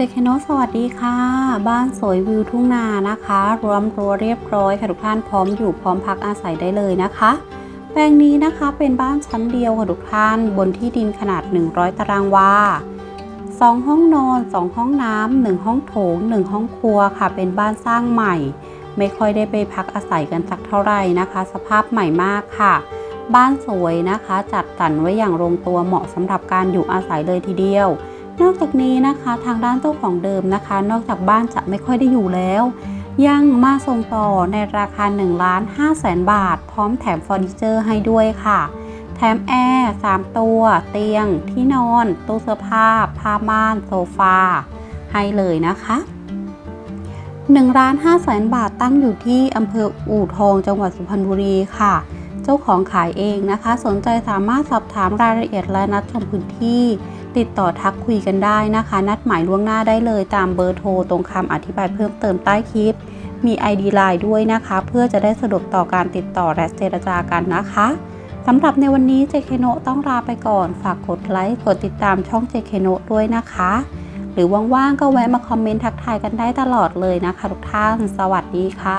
เจคโนสวัสดีค่ะ บ้านสวยวิวทุ่งนานะคะรวมรั้วเรียบร้อยค่ะทุกท่านพร้อมอยู่พร้อมพักอาศัยได้เลยนะคะ แปลงนี้นะคะเป็นบ้านชั้นเดียวค่ะทุกท่านบนที่ดินขนาด 100 ตารางวา2 ห้องนอน 2 ห้องน้ำ1ห้องโถง 1 ห้องครัวค่ะ เป็นบ้านสร้างใหม่ ไม่ค่อยได้ไปพักอาศัยกันสักเท่าไหร่นะคะ สภาพใหม่มากค่ะ บ้านสวยนะคะ จัดสรรไว้อย่างลงตัวเหมาะสำหรับการอยู่อาศัยเลยทีเดียว นอกจากนี้นะคะทางด้านเจ้าของเดิมนะคะ นอกจากบ้านจะไม่ค่อยได้อยู่แล้ว ยังมาส่งต่อในราคา1ล้าน5แสนบาท พร้อมแถมเฟอร์นิเจอร์ให้ด้วยค่ะ แถมแอร์3ตัว เตียง ที่นอน ตู้เสื้อผ้า ผ้าม่าน โซฟา ให้เลยนะคะ1ล้าน5แสนบาทตั้งอยู่ที่อำเภออู่ทองจังหวัดสุพรรณบุรีค่ะ เจ้าของขายเองนะคะ สนใจสามารถสอบถามรายละเอียดและนัดชมพื้นที่ ติดต่อทักคุยกันได้นะคะ นัดหมายล่วงหน้าได้เลยตามเบอร์โทรตรงคำอธิบายเพิ่มเติมใต้คลิป มี ID ไลน์ด้วยนะคะ เพื่อจะได้สะดวกต่อการติดต่อและเจรจากันนะคะสำหรับในวันนี้เจเคโนต้องลาไปก่อน ฝากกดไลค์ กดติดตามช่องเจเคโนด้วยนะคะ หรือว่างๆก็แวะมาคอมเมนต์ทักทายกันได้ตลอดเลยนะคะทุกท่าน สวัสดีค่ะ